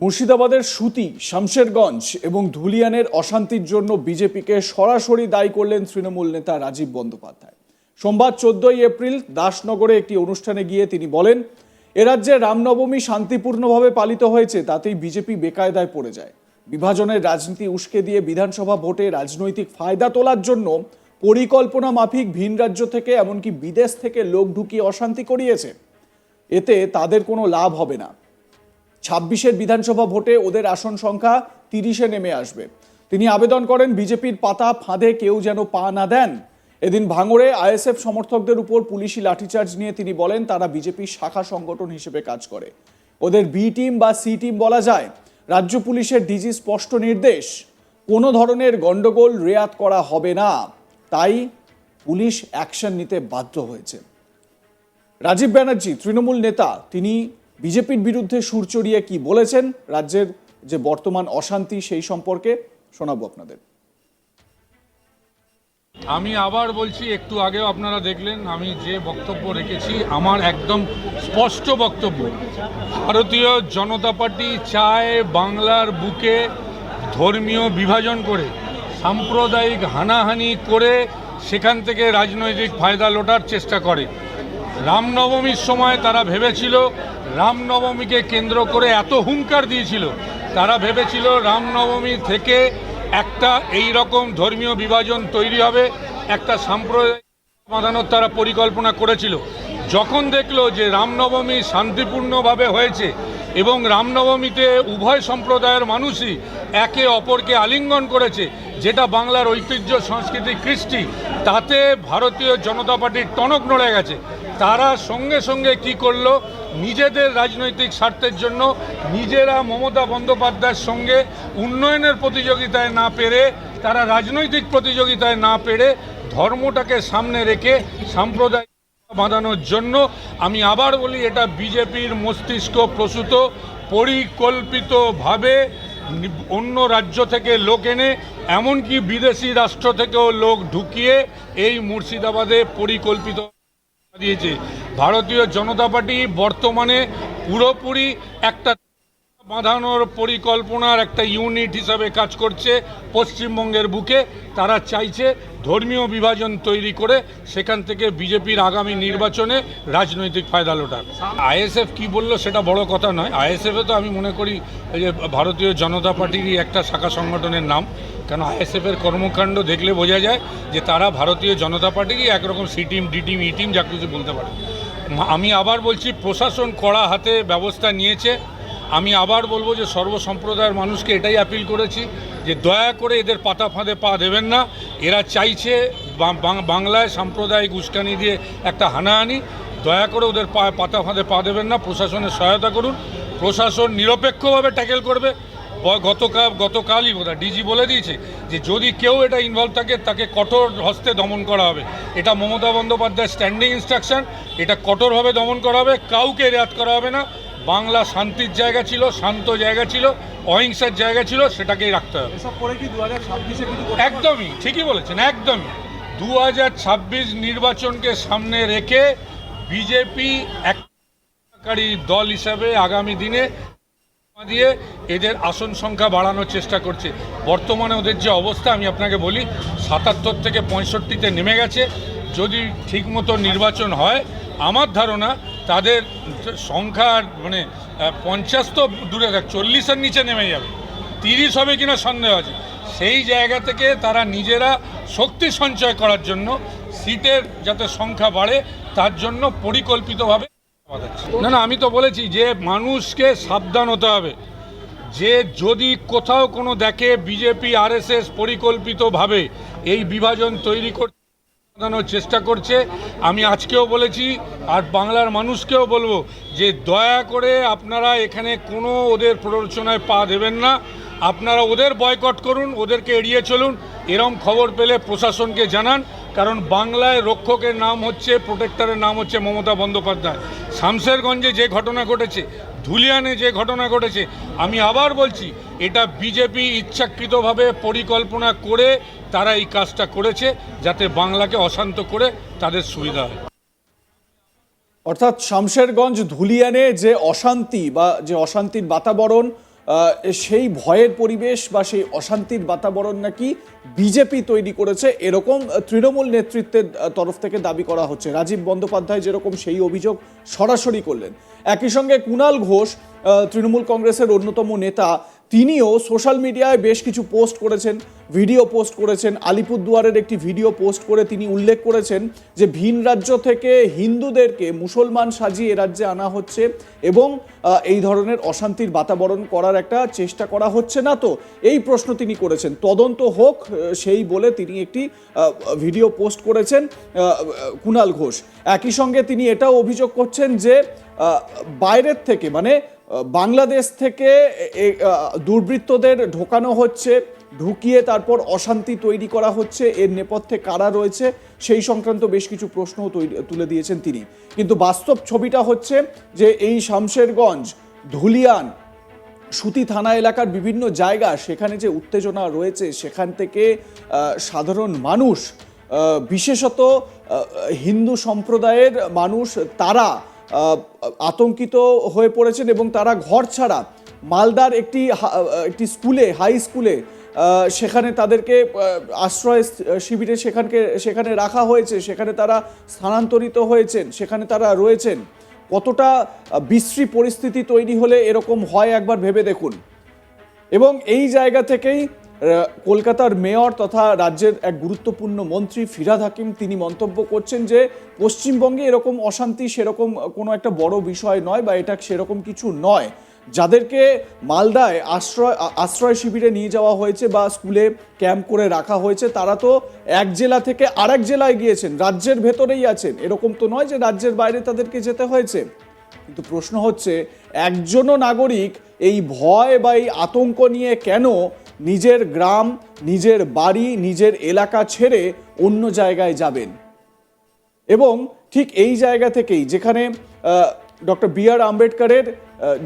মুর্শিদাবাদের সুতি, শামশেরগঞ্জ এবং ধুলিয়ানের অশান্তির জন্য বিজেপিকে সরাসরি দায়ী করলেন তৃণমূল নেতা রাজীব বন্দ্যোপাধ্যায়। সোমবার চোদ্দই এপ্রিল দাসনগরে একটি অনুষ্ঠানে গিয়ে তিনি বলেন, এ রাজ্যে রামনবমী শান্তিপূর্ণভাবে পালিত হয়েছে, তাতেই বিজেপি বেকায়দায় পড়ে যায়। বিভাজনের রাজনীতি উস্কে দিয়ে বিধানসভা ভোটে রাজনৈতিক ফায়দা তোলার জন্য পরিকল্পনা মাফিক ভিন রাজ্য থেকে এমনকি বিদেশ থেকে লোক ঢুকিয়ে অশান্তি করিয়েছে। এতে তাদের কোনো লাভ হবে না। ছাব্বিশের বিধানসভা ভোটে ওদের আসন সংখ্যা তিরিশে নেমে আসবে। তিনি আবেদন করেন, বিজেপির পাতা ফাঁদে কেউ যেন পা না দেন। এদিন ভাঙড়ে আইএসএফ সমর্থকদের উপর পুলিশি লাঠিচার্জ নিয়ে তিনি বলেন, তারা বিজেপির শাখা সংগঠন হিসেবে কাজ করে। ওদের বি টিম বা সি টিম বলা যায়। রাজ্য পুলিশের ডিজি স্পষ্ট নির্দেশ, কোনো ধরনের গন্ডগোল রেয়াত করা হবে না। তাই পুলিশ অ্যাকশন নিতে বাধ্য হয়েছে। রাজীব ব্যানার্জি, তৃণমূল নেতা, তিনি বিজেপির বিরুদ্ধে সুর চড়িয়ে কি বলেছেন? রাজ্যের যে বর্তমান অশান্তি সেই সম্পর্কে শোনাবো আপনাদের। আমি আবার বলছি, একটু আগেও আপনারা দেখলেন, আমি যে বক্তব্য রেখেছি, আমার একদম স্পষ্ট বক্তব্য। ভারতীয় জনতা পার্টি চায় বাংলার বুকে ধর্মীয় বিভাজন করে, সাম্প্রদায়িক হানাহানি করে সেখান থেকে রাজনৈতিক ফায়দা লোটার চেষ্টা করে। রামনবমীর সময় তারা ভেবেছিল রামনবমীকে কেন্দ্র করে এত হুঙ্কার দিয়েছিল। তারা ভেবেছিল রামনবমী থেকে একটা এই রকম ধর্মীয় বিভাজন তৈরি হবে, একটা সাম্প্রদায়িক সমাধানের তারা পরিকল্পনা করেছিল। যখন দেখল যে রামনবমী শান্তিপূর্ণভাবে হয়েছে এবং রামনবমীতে উভয় সম্প্রদায়ের মানুষই একে অপরকে আলিঙ্গন করেছে, যেটা বাংলার ঐতিহ্য, সংস্কৃতি, কৃষ্টি, তাতে ভারতীয় জনতা পার্টির টনক নড়ে গেছে। তারা সঙ্গে সঙ্গে কি করল নিজেদের রাজনৈতিক স্বার্থের জন্য নিজেরা মমতা বন্দ্যোপাধ্যায়ের সঙ্গে উন্নয়নের প্রতিযোগিতায় না পেরে, তারা রাজনৈতিক প্রতিযোগিতায় না পেরে ধর্মটাকে সামনে রেখে সাম্প্রদায়িক বাঁধানোর জন্য আমি আবার বলি, এটা বিজেপির মস্তিষ্ক প্রসূত, পরিকল্পিতভাবে অন্য রাজ্য থেকে লোক এনে, এমনকি বিদেশি রাষ্ট্র থেকেও লোক ঢুকিয়ে এই মুর্শিদাবাদে পরিকল্পিত দিয়েছে। ভারতীয় জনতা পার্টি বর্তমানে পুরোপুরি একটা বাঁধানোর পরিকল্পনার একটা ইউনিট হিসাবে কাজ করছে পশ্চিমবঙ্গের বুকে। তারা চাইছে ধর্মীয় বিভাজন তৈরি করে সেখান থেকে বিজেপির আগামী নির্বাচনে রাজনৈতিক ফায়দা লোটার আইএসএফ কি বলল সেটা বড় কথা নয়। আইএসএফে তো আমি মনে করি যে ভারতীয় জনতা পার্টিরই একটা শাখা সংগঠনের নাম। কেন আইএসএফের কর্মকাণ্ড দেখলে বোঝা যায় যে তারা ভারতীয় জনতা পার্টিরই একরকম C team, D team, E team, যা কিছু বলতে পারে। আমি আবার বলছি, প্রশাসন কড়া হাতে ব্যবস্থা নিয়েছে। আমি আবার বলব যে সর্বসম্প্রদায়ের মানুষকে এটাই আপিল করেছি যে দয়া করে এদের পাতা ফাঁদে পা দেবেন না। এরা চাইছে বাংলায় সাম্প্রদায়িক উস্কানি দিয়ে একটা হানাহানি। দয়া করে ওদের পা, পাতা ফাঁদে পা দেবেন না। প্রশাসনের সহায়তা করুন। প্রশাসন নিরপেক্ষভাবে ট্যাকেল করবে। গতকাল গতকালই বোধহয় ডিজি বলে দিয়েছে যে যদি কেউ এটা ইনভলভ থাকে তাকে কঠোর হস্তে দমন করা হবে। এটা মমতা বন্দ্যোপাধ্যায় স্ট্যান্ডিং ইনস্ট্রাকশন এটা কঠোরভাবে দমন করা হবে কাউকে রেয়াত করা হবে না। বাংলা শান্তির জায়গা ছিল শান্ত জায়গা ছিল অহিংসার জায়গা ছিল সেটাকেই রাখতে হবে। একদমই ঠিকই বলেছেন একদমই। দু হাজার ছাব্বিশ নির্বাচনকে সামনে রেখে বিজেপি এককারী দল হিসাবে আগামী দিনে দিয়ে এদের আসন সংখ্যা বাড়ানোর চেষ্টা করছে। বর্তমানে ওদের যে অবস্থা, আমি আপনাকে বলি, সাতাত্তর থেকে পঁয়ষট্টিতে নেমে গেছে। যদি ঠিকমতো নির্বাচন হয়, আমার ধারণা তাদের সংখ্যা মানে পঞ্চাশ তো দূরে থাক, চল্লিশের নিচে নেমে যাবে। তিরিশ হবে কিনা সন্দেহ আছে। সেই জায়গা থেকে তারা নিজেরা শক্তি সঞ্চয় করার জন্য, সিটের যাতে সংখ্যা বাড়ে, তার জন্য পরিকল্পিতভাবে না না, আমি তো বলেছি যে মানুষকে সাবধান হতে হবে। যে যদি কোথাও কোনো দেখে বিজেপি, আরএসএস পরিকল্পিতভাবে এই বিভাজন তৈরি বাঁধানোর চেষ্টা করছে, আমি আজকেও বলেছি, আর বাংলার মানুষকেও বলব যে দয়া করে আপনারা এখানে কোনো ওদের প্ররোচনায় পা দেবেন না। আপনারা ওদের বয়কট করুন, ওদেরকে এড়িয়ে চলুন। এরম খবর পেলে প্রশাসনকে জানান। কারণ বাংলায় রক্ষকের নাম হচ্ছে প্রোটেক্টরের নাম হচ্ছে মমতা বন্দ্যোপাধ্যায়। শামশেরগঞ্জে যে ঘটনা ঘটেছে, ধুলিয়ানে যে ঘটনা ঘটেছে, আমি আবার বলছি, এটা বিজেপি ইচ্ছাকৃতভাবে পরিকল্পনা করে তারা এই কাজটা করেছে, যাতে বাংলাকে অশান্ত করে তাদের সুবিধা হয়। অর্থাৎ শামশেরগঞ্জ ধুলিয়ানে যে অশান্তি বা যে অশান্তির বাতাবরণ সেই ভয়ের পরিবেশ বা সেই অশান্তির বাতাবরণ নাকি বিজেপি তৈরি করেছে এরকম তৃণমূল নেতৃত্বের তরফ থেকে দাবি করা হচ্ছে। রাজীব বন্দ্যোপাধ্যায় যেরকম সেই অভিযোগ সরাসরি করলেন। একই সঙ্গে কুণাল ঘোষ তৃণমূল কংগ্রেসের অন্যতম নেতা তিনিও সোশ্যাল মিডিয়ায় বেশ কিছু পোস্ট করেছেন, ভিডিও পোস্ট করেছেন, আলিপুরদুয়ারের একটি ভিডিও পোস্ট করে তিনি উল্লেখ করেছেন যে ভিন রাজ্য থেকে হিন্দুদেরকে মুসলমান সাজিয়ে রাজ্যে আনা হচ্ছে এবং এই ধরনের অশান্তির বাতাবরণ করার একটা চেষ্টা করা হচ্ছে না তো। এই প্রশ্ন তিনি করেছেন, তদন্ত হোক সেই বলে তিনি একটি ভিডিও পোস্ট করেছেন কুণাল ঘোষ। একই সঙ্গে তিনি এটাও অভিযোগ করছেন যে বাইরের থেকে মানে বাংলাদেশ থেকে দুর্বৃত্তদের ঢোকানো হচ্ছে, ঢুকিয়ে তারপর অশান্তি তৈরি করা হচ্ছে, এর নেপথ্যে কারা রয়েছে সেই সংক্রান্ত বেশ কিছু প্রশ্নও তুলে দিয়েছেন তিনি। কিন্তু বাস্তব ছবিটা হচ্ছে যে এই শামশেরগঞ্জ, ধুলিয়ান, সুতি থানা এলাকার বিভিন্ন জায়গা, সেখানে যে উত্তেজনা রয়েছে, সেখান থেকে সাধারণ মানুষ বিশেষত হিন্দু সম্প্রদায়ের মানুষ, তারা আতঙ্কিত হয়ে পড়েছেন এবং তারা ঘর ছাড়া মালদার একটি একটি স্কুলে, হাই স্কুলে সেখানে তাদেরকে আশ্রয় শিবিরে সেখানকে, সেখানে রাখা হয়েছে, সেখানে তারা স্থানান্তরিত হয়েছেন, সেখানে তারা রয়েছেন। কতটা বিশ্রী পরিস্থিতি তৈরি হলে এরকম হয় একবার ভেবে দেখুন। এবং এই জায়গা থেকেই কলকাতার মেয়র তথা রাজ্যের এক গুরুত্বপূর্ণ মন্ত্রী ফিরাদ হাকিম, তিনি মন্তব্য করছেন যে, পশ্চিমবঙ্গে এরকম অশান্তি সেরকম কোনো একটা বড় বিষয় নয় বা এটা সেরকম কিছু নয়। যাদেরকে মালদায় আশ্রয় আশ্রয় শিবিরে নিয়ে যাওয়া হয়েছে বা স্কুলে ক্যাম্প করে রাখা হয়েছে, তারা তো এক জেলা থেকে আরেক জেলায় গিয়েছেন, রাজ্যের ভেতরেই আছেন। এরকম তো নয় যে, রাজ্যের বাইরে তাদেরকে যেতে হয়েছে। কিন্তু প্রশ্ন হচ্ছে, একজনও নাগরিক এই ভয় বা এই আতঙ্ক নিয়ে কেন নিজের গ্রাম, নিজের বাড়ি, নিজের এলাকা ছেড়ে অন্য জায়গায় যাবেন। এবং ঠিক এই জায়গা থেকেই যেখানে ডক্টর বি আর আম্বেদকরের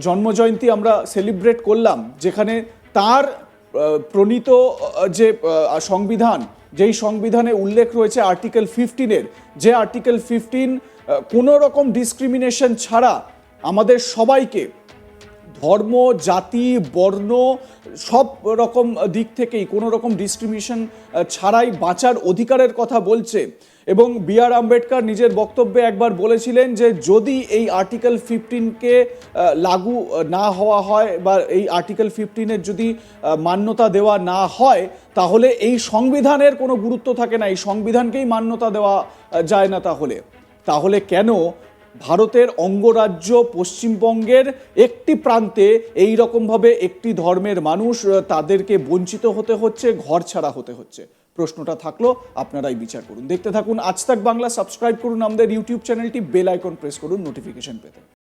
জন্মজয়ন্তী আমরা সেলিব্রেট করলাম, যেখানে তার প্রণীত যে সংবিধান, যেই সংবিধানে উল্লেখ রয়েছে আর্টিকেল ফিফটিনের যে আর্টিকেল ফিফটিন কোনো রকম ডিসক্রিমিনেশন ছাড়া আমাদের সবাইকে ধর্ম, জাতি, বর্ণ, সব রকম দিক থেকেই, কোনো রকম ডিসক্রিমিনেশন ছাড়াই বাঁচার অধিকারের কথা বলছে। এবং বি আর আম্বেদকর নিজের বক্তব্যে একবার বলেছিলেন যে, যদি এই আর্টিকেল ফিফটিনকে লাগু না হওয়া হয় বা এই আর্টিকেল ফিফটিনের যদি মান্যতা দেওয়া না হয়, তাহলে এই সংবিধানের কোনো গুরুত্ব থাকে না। এই সংবিধানকেই মান্যতা দেওয়া যায় না তাহলে। তাহলে কেন ভারতের অঙ্গরাজ্য পশ্চিমবঙ্গের একটি প্রান্তে এই রকমভাবে একটি ধর্মের মানুষ তাদেরকে বঞ্চিত হতে হচ্ছে, ঘর ছাড়া হতে হচ্ছে। প্রশ্নটা থাকল, আপনারাই বিচার করুন। দেখতে থাকুন আজ তাক বাংলা, সাবস্ক্রাইব করুন আমাদের ইউটিউব চ্যানেলটি, বেল আইকন প্রেস করুন, নোটিফিকেশন পেতে।